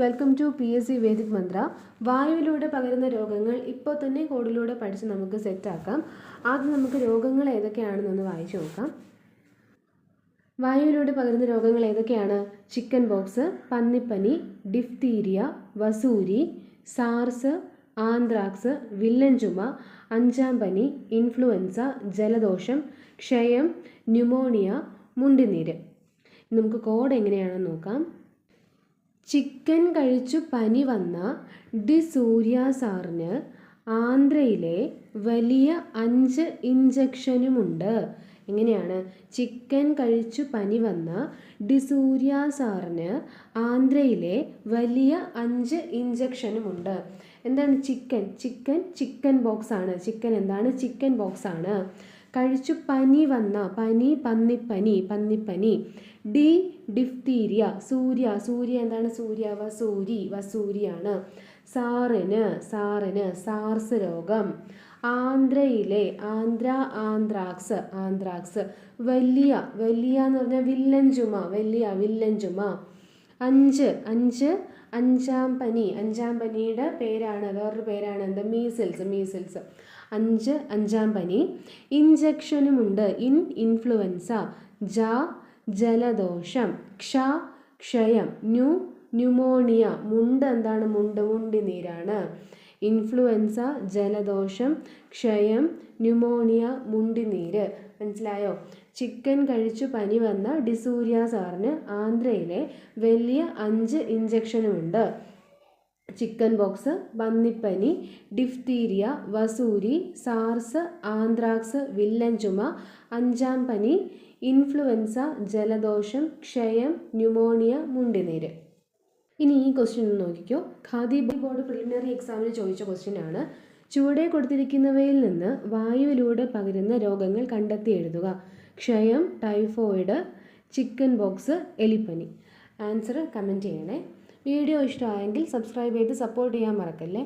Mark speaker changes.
Speaker 1: Welcome to P S C Vedic Mantra വായുവിലൂടെ പകരുന്ന രോഗങ്ങൾ ഇപ്പോൾ തന്നെ കോഡിലൂടെ പഠിച്ച് നമുക്ക് സെറ്റാക്കാം ആദ്യം നമുക്ക് രോഗങ്ങൾ ഏതൊക്കെയാണെന്നൊന്ന് വായിച്ചു നോക്കാം. വായുവിലൂടെ പകരുന്ന രോഗങ്ങൾ ഏതൊക്കെയാണ്? ചിക്കൻ ബോക്സ് പന്നിപ്പനി ഡിഫ്തീരിയ വസൂരി സാർസ് ആന്ത്രാക്സ് വില്ലൻ ചുമ അഞ്ചാം പനി ഇൻഫ്ലുവൻസ ജലദോഷം ക്ഷയം ന്യൂമോണിയ മുണ്ടിനീര്. നമുക്ക് കോഡ് എങ്ങനെയാണെന്ന് നോക്കാം. ചിക്കൻ കഴിച്ചു പനി വന്ന ഡി സൂര്യ സാറിന് ആന്ധ്രയിലെ വലിയ അഞ്ച് ഇഞ്ചക്ഷനുമുണ്ട് എങ്ങനെയാണ്? ചിക്കൻ കഴിച്ചു പനി വന്ന ഡി സൂര്യ സാറിന് ആന്ധ്രയിലെ വലിയ അഞ്ച് ഇഞ്ചക്ഷനുമുണ്ട് എന്താണ് ചിക്കൻ? ചിക്കൻ ചിക്കൻ ബോക്സ് ആണ് ചിക്കൻ എന്താണ്? ചിക്കൻ ബോക്സ് ആണ് കഴിച്ചു പനി വന്ന പനി പന്നിപ്പനി പന്നിപ്പനി. D diphtheria. സൂര്യ. സൂര്യ എന്താണ് സൂര്യ? വസൂരി. വസൂരിയാണ്. സാറിന്. സാറിന് സാർസ് രോഗം ആന്ധ്രയിലെ ആന്ധ്ര ആന്ത്രാക്സ് ആന്ത്രാക്സ് വലിയ. വലിയ എന്ന് പറഞ്ഞാൽ വില്ലൻ ചുമ. വലിയ വില്ലൻ ചുമ. അഞ്ച് അഞ്ച് അഞ്ചാം പനി. അഞ്ചാം പനിയുടെ പേരാണ് വേറൊരു പേരാണ് എന്താ? മീസിൽസ് മീസിൽസ് അഞ്ച് അഞ്ചാം പനി. ഇഞ്ചക്ഷനുമുണ്ട് ഇൻ ഇൻഫ്ലുവൻസ ജ ജലദോഷം. ക്ഷ ക്ഷയം. ന്യൂ ന്യൂമോണിയ മുണ്ട് എന്താണ്? മുണ്ട് മുണ്ടി നീരാണ് ഇൻഫ്ലുവൻസ ജലദോഷം ക്ഷയം ന്യൂമോണിയ മുണ്ടിനീര്. മനസ്സിലായോ? ചിക്കൻ കഴിച്ചു പനി വന്ന ഡിസൂര്യ സാറിന് ആന്ധ്രയിലെ വലിയ അഞ്ച് ഇഞ്ചക്ഷനുമുണ്ട് ചിക്കൻ ബോക്സ് പന്നിപ്പനി ഡിഫ്തീരിയ വസൂരി സാർസ് ആന്ത്രാക്സ് വില്ലൻ ചുമ അഞ്ചാം പനി ഇൻഫ്ലുവൻസ ജലദോഷം ക്ഷയം ന്യൂമോണിയ മുണ്ടിനീര്. ഇനി ഈ ക്വസ്റ്റ്യൻ ഒന്ന് നോക്കിക്കോ. ഖാദി ബോർഡ് പ്രിലിമിനറി എക്സാമിന് ചോദിച്ച ക്വസ്റ്റ്യൻ ആണ്. ചുവടെ കൊടുത്തിരിക്കുന്നവയിൽ നിന്ന് വായുവിലൂടെ പകരുന്ന രോഗങ്ങൾ കണ്ടെത്തി എഴുതുക. ക്ഷയം ടൈഫോയിഡ് ചിക്കൻ ബോക്സ് എലിപ്പനി ആൻസർ കമന്റ് ചെയ്യണേ. വീഡിയോ ഇഷ്ടമായെങ്കിൽ സബ്സ്ക്രൈബ് ചെയ്ത് സപ്പോർട്ട് ചെയ്യാൻ മറക്കല്ലേ?